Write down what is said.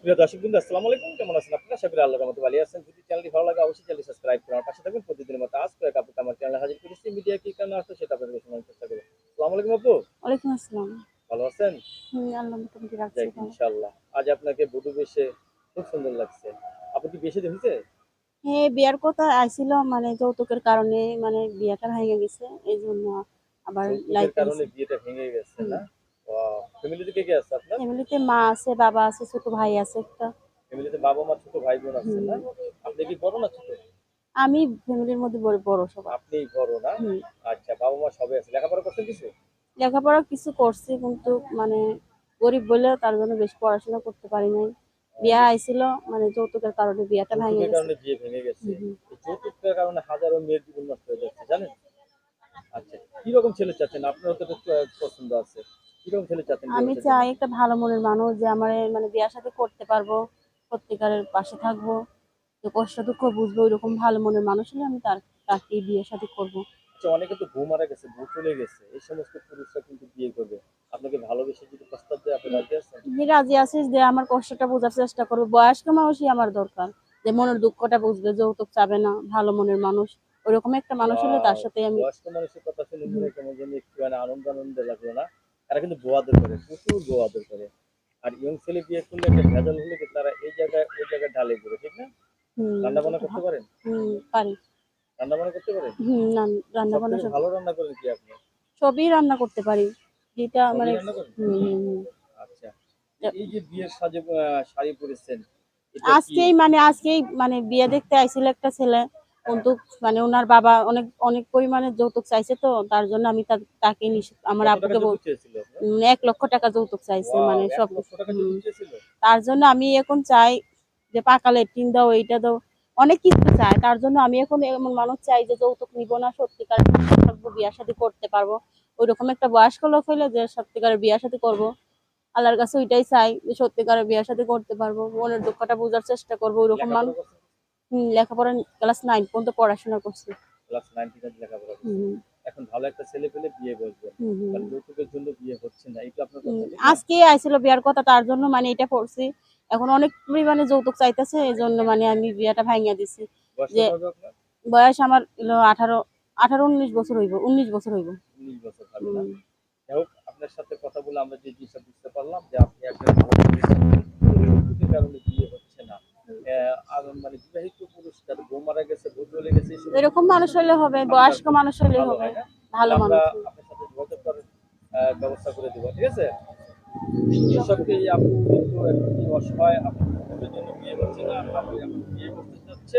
সুপ্রিয় দর্শক বিন্দু আসসালামু আলাইকুম। কেমন আছেন আপনারা? করি আল্লাহর রহমতে ভালো আছেন। যদি চ্যানেলটি ভালো লাগে অবশ্যই চ্যানেলটি সাবস্ক্রাইব করে পাশে থাকবেন। প্রতিদিনের মতো আজ করে কাপড় আমার চ্যানেলে হাজির করেছি মিডিয়া কি কারণে আসতো সেটা আপনাদের শোনার চেষ্টা করব। আসসালামু আলাইকুম আপু। ওয়ালাইকুম আসসালাম। ভালো আছেন? ইনশাআল্লাহ। আজ আপনাকে বধূ বেশে খুব সুন্দর লাগছে। আপু কি বেশি হয়েছে? হ্যাঁ বিয়ার কথা আইছিল মানে যৌতুকের কারণে মানে বিয়াটা ভেঙে গেছে এই জন্য আবার লাইফ কারণে বিয়েটা ভেঙে গেছে না? ফ্যামিলিতে কে কে আছে আপনার? ফ্যামিলিতে মা আছে বাবা আছে ছোট ভাই আছে একটা। ফ্যামিলিতে বাবা মা ছোট ভাই বোন আছে না? আপনি কি বড় না ছোট? আমি ফ্যামিলির মধ্যে বড় বড় সবাই আপনি বড় না? আচ্ছা বাবা মা সবাই আছে। লেখাপড়া করছেন কিছু? লেখাপড়া কিছু করছি কিন্তু মানে গরিব বলে তার জন্য বেশি পড়াশোনা করতে পারি নাই। বিয়া আইছিল মানে যৌতুকের কারণে বিয়াটা ভেঙে গেছে। বিয়ে ভেঙে গেছে। যৌতুকের কারণে হাজারো মেয়ের জীবন নষ্ট হয়ে যাচ্ছে জানেন? আচ্ছা কীরকম ছেলে চাচ্ছেন? আপনার তো পছন্দ আছে? আমি চাই একটা ভালো মনের মানুষ যে আমার মানে বিয়ার সাথে করতে পারব সত্যিকারের পাশে থাকব। যে কষ্ট দুঃখ বুঝব ওইরকম ভালো মনের মানুষ হলে আমি তার তাকে বিয়ের সাথে করব। আচ্ছা অনেকে তো বউ মারা গেছে বউ চলে গেছে এই সমস্ত পুরুষরা কিন্তু বিয়ে করবে। আপনাকে ভালোবেসে যদি প্রস্তাব দেয় আপনি রাজি আছেন? তুমি রাজি আছিস যে আমার কষ্টটা বোঝার চেষ্টা করব বয়স্ক মানুষই আমার দরকার। যে মনের দুঃখটা বুঝবে যৌতুক চাবে না ভালো মনের মানুষ। ওরকম একটা মানুষ হলে তার সাথে আমি বয়স্ক মানুষের কথা শুনে কেমন যেন একটু মানে আনন্দ আনন্দ লাগল না? তারা কিন্তু বউ আদর করে প্রচুর বউ আদর করে। আর ইয়ং ছেলে বিয়ে করলে একটা ভেজাল হলে কি তারা এই জায়গায় ওই জায়গায় ঢালে ঘুরে ঠিক না? রান্না বান্না করতে পারেন? হুম, পারি। রান্না বান্না করতে পারেন? হুম রান্না বান্না ভালো রান্না করেন কি আপনি? সবই রান্না করতে পারি। যেটা মানে। আচ্ছা। এই যে বিয়ের সাজে শাড়ি পরেছেন আজকেই মানে আজকেই মানে বিয়ে দেখতে আইছিল একটা ছেলে। কিন্তু মানে ওনার বাবা অনেক অনেক পরিমাণে যৌতুক চাইছে তো তার জন্য আমি তাকে আমার? উম, এক লক্ষ টাকা যৌতুক চাইছে মানে সব? তার জন্য আমি এখন চাই যে পাকা লেট্রিন দাও এইটা দাও অনেক কিছু চাই তার জন্য আমি এখন এমন মানুষ চাই যে যৌতুক নিব না সত্যিকার থাকব বিয়ার সাথে করতে পারব। ওইরকম একটা বয়স্ক লোক হইলে যে সত্যিকারের বিয়ার সাথে করব আল্লাহর কাছে ওইটাই চাই যে সত্যিকারের বিয়ার সাথে করতে পারব মনের দুঃখটা বোঝার চেষ্টা করব ওইরকম মানুষ লেখাপড়া ক্লাস নাইন পর্যন্ত পড়াশোনা করছি। থেকে লেখাপড়া। এখন ভালো একটা ছেলে পেলে বিয়ে হুম, কারণ যৌতুকের জন্য বিয়ে হচ্ছে না এটা আপনার? আজকে আইছিল বিয়ার কথা তার জন্য মানে এটা করছি এখন অনেক পরিমাণে যৌতুক চাইতেছে এই জন্য মানে আমি বিয়াটা ভাঙিয়া দিছি। বয়স যে-? বয়স আমার আঠারো আঠারো উনিশ বছর হইব উনিশ বছর হইব। 19 বছর আপনার সাথে কথা বলে আমরা যে জিনিসটা বুঝতে পারলাম যে আপনি একজন মানে বিবাহিত পুরুষ তার বউ মারা গেছে বউ চলে গেছে এরকম মানুষ হলে হবে বয়স্ক মানুষ হলে হবে না? ভালো আমরা মানুষ আপনার সাথে যোগাযোগ করার ব্যবস্থা করে দেবো ঠিক আছে? কৃষককে এই আপু কিন্তু একটি অসহায় আপনার জন্য বিয়ে করছে না আপনি বিয়ে করতে যাচ্ছে